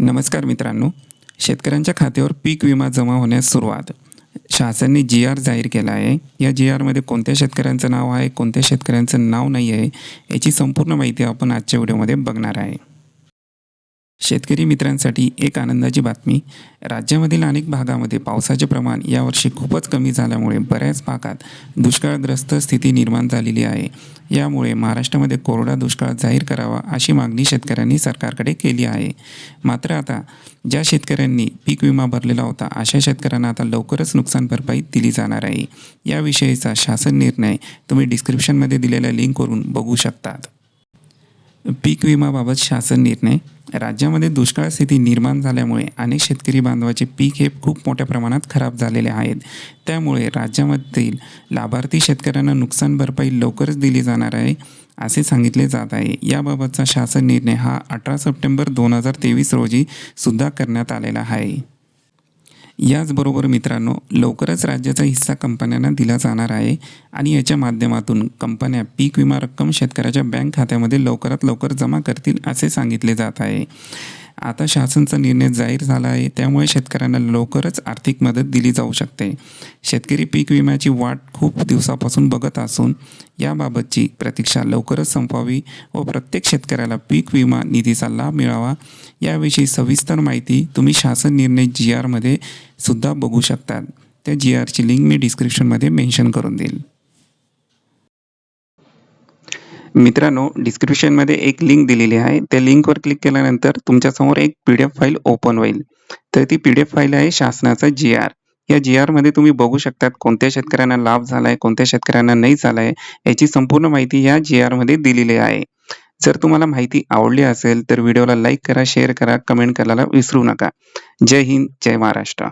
नमस्कार मित्रांनो. शेतकऱ्यांच्या खात्यावर पीक विमा जमा होण्यास सुरुवात. शासनाने जी आर जाहीर केला आहे. या जी आरमध्ये कोणत्या शेतकऱ्यांचं नाव आहे कोणत्या शेतकऱ्यांचं नाव नाही आहे याची संपूर्ण माहिती आपण आजच्या व्हिडिओमध्ये बघणार आहे. शेतकरी मित्रांसाठी एक आनंदाची बातमी. राज्यामधील अनेक भागामध्ये पावसाचे प्रमाण यावर्षी खूपच कमी झाल्यामुळे बऱ्याच भागात दुष्काळग्रस्त स्थिती निर्माण झालेली आहे. यामुळे महाराष्ट्रामध्ये कोरडा दुष्काळ जाहीर करावा अशी मागणी शेतकऱ्यांनी सरकारकडे केली आहे. मात्र आता ज्या शेतकऱ्यांनी पीक विमा भरलेला होता अशा शेतकऱ्यांना आता लवकरच नुकसान भरपाई दिली जाणार आहे. याविषयीचा शासन निर्णय तुम्ही डिस्क्रिप्शनमध्ये दिलेल्या लिंकवरून बघू शकतात. पीक विमाबाबत शासन निर्णय राज्यामध्ये दुष्काळ स्थिती निर्माण झाल्यामुळे अनेक शेतकरी बांधवाचे पीक हे खूप मोठ्या प्रमाणात खराब झालेले आहेत. त्यामुळे राज्यामधील लाभार्थी शेतकऱ्यांना नुकसान भरपाई लवकरच दिली जाणार आहे असे सांगितले जात आहे. याबाबतचा शासन निर्णय हा अठरा सप्टेंबर दोन हजार तेवीस रोजी सुद्धा करण्यात आलेला आहे. याचबरोबर मित्रांनो लवकरच राज्याचा हिस्सा कंपन्यांना दिला जाणार आहे आणि याच्या माध्यमातून कंपन्या पीक विमा रक्कम शेतकऱ्याच्या बँक खात्यामध्ये लवकरात लवकर जमा करतील असे सांगितले जात आहे. आता शासनचा निर्णय जाहीर झाला आहे त्यामुळे शेतकऱ्यांना लवकरच आर्थिक मदत दिली जाऊ शकते. शेतकरी पीक विम्याची वाट खूप दिवसापासून बघत असून याबाबतची प्रतीक्षा लवकरच संपवावी व प्रत्येक शेतकऱ्याला पीक विमा निधीचा लाभ मिळावा याविषयी सविस्तर माहिती तुम्ही शासन निर्णय जी आरमध्ये सुद्धा बघू शकतात. त्या जी आरची लिंक मी डिस्क्रिप्शनमध्ये मेन्शन करून देईल. मित्रांनो डिस्क्रिप्शनमध्ये एक लिंक दिलेली आहे. त्या लिंकवर क्लिक केल्यानंतर तुमच्यासमोर एक P D F file open होईल. तर ती पी डी एफ फाईल आहे शासनाचा जी आर या जी आरमध्ये तुम्ही बघू शकतात कोणत्या शेतकऱ्यांना लाभ झाला आहे कोणत्या शेतकऱ्यांना नाही झाला आहे याची संपूर्ण माहिती या जी आरमध्ये दिलेली आहे. जर तुम्हाला माहिती आवडली असेल तर व्हिडिओला लाईक करा शेअर करा कमेंट करायला विसरू नका. जय हिंद जय महाराष्ट्र.